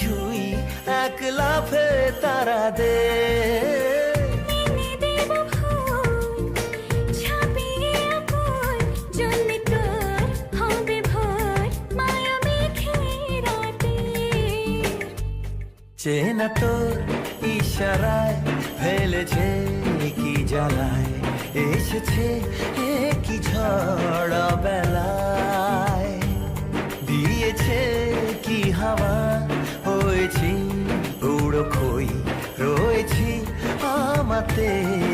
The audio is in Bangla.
ছুই এক লাফে তারা দে। চেনা তোর ইশারায় ফেলেছে কি জ্বালায় এসেছে কি ঝড় বেলায়। দিয়েছে কি হাওয়া? আমাতে